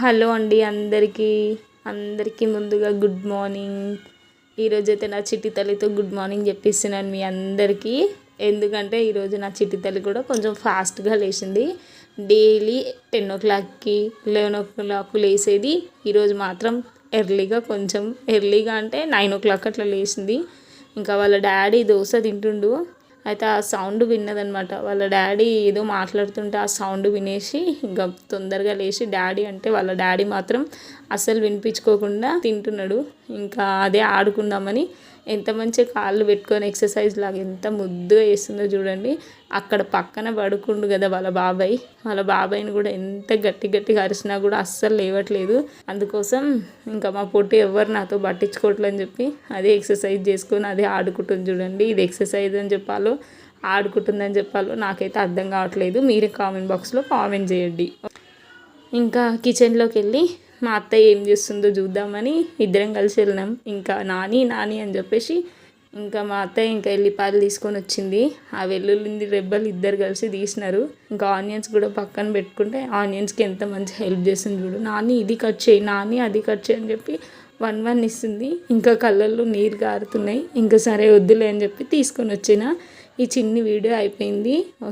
Hello అండి అందరికీ. అందరికీ ముందుగా గుడ్ మార్నింగ్. ఈరోజైతే నా చిట్టి తల్లితో గుడ్ మార్నింగ్ చెప్పిస్తున్నాను మీ అందరికీ. ఎందుకంటే ఈరోజు నా చిట్టి తల్లి కూడా కొంచెం ఫాస్ట్గా లేచింది. డైలీ టెన్ ఓ క్లాక్కి లెవెన్ ఓ క్లాక్ లేసేది. ఈరోజు మాత్రం ఎర్లీగా కొంచెం ఎర్లీగా అంటే నైన్ ఓ క్లాక్ అట్లా లేచింది. ఇంకా వాళ్ళ డాడీ దోశ తింటుండు. అయితే ఆ సౌండ్ విన్నదనమాట. వాళ్ళ డాడీ ఏదో మాట్లాడుతుంటే ఆ సౌండ్ వినేసి ఇంకా తొందరగా లేచి డాడీ అంటే వాళ్ళ డాడీ మాత్రం అస్సలు వినిపించుకోకుండా తింటున్నాడు. ఇంకా అదే ఆడుకుందామని ఎంత మంచిగా కాళ్ళు పెట్టుకొని ఎక్సర్సైజ్ లాగా ఎంత ముద్దుగా వేస్తుందో చూడండి. అక్కడ పక్కన పడుకుండు కదా వాళ్ళ బాబాయ్. వాళ్ళ బాబాయ్ని కూడా ఎంత గట్టి గట్టిగా అరిచినా కూడా అస్సలు లేవట్లేదు. అందుకోసం ఇంకా మా పొట్టి ఎవరు నాతో పట్టించుకోవట్లేదు అని చెప్పి అదే ఎక్సర్సైజ్ చేసుకొని అదే ఆడుకుంటుంది చూడండి. ఇది ఎక్సర్సైజ్ అని చెప్పాలో ఆడుకుంటుందని చెప్పాలో నాకైతే అర్థం కావట్లేదు. మీరే కామెంట్ బాక్స్లో కామెంట్ చేయండి. ఇంకా కిచెన్లోకి వెళ్ళి మా అత్తయ్య ఏం చేస్తుందో చూద్దామని ఇద్దరం కలిసి వెళ్ళినాం. ఇంకా నాని నాని అని చెప్పేసి ఇంకా మా అత్తయ్య ఇంకా ఎల్లిపాయలు తీసుకొని వచ్చింది. ఆ వెల్లుల్లింది రెబ్బలు ఇద్దరు కలిసి తీసినారు. ఇంకా ఆనియన్స్ కూడా పక్కన పెట్టుకుంటే ఆనియన్స్కి ఎంత మంచి హెల్ప్ చేస్తుంది చూడు. నాని ఇది కట్ చేయి నాని అది కట్ చేయి అని చెప్పి వన్ వన్ ఇస్తుంది. ఇంకా కళ్ళల్లో నీరు కారుతున్నాయి ఇంకా సరే వద్దులే అని చెప్పి తీసుకొని వచ్చిన. ఈ చిన్ని వీడియో అయిపోయింది.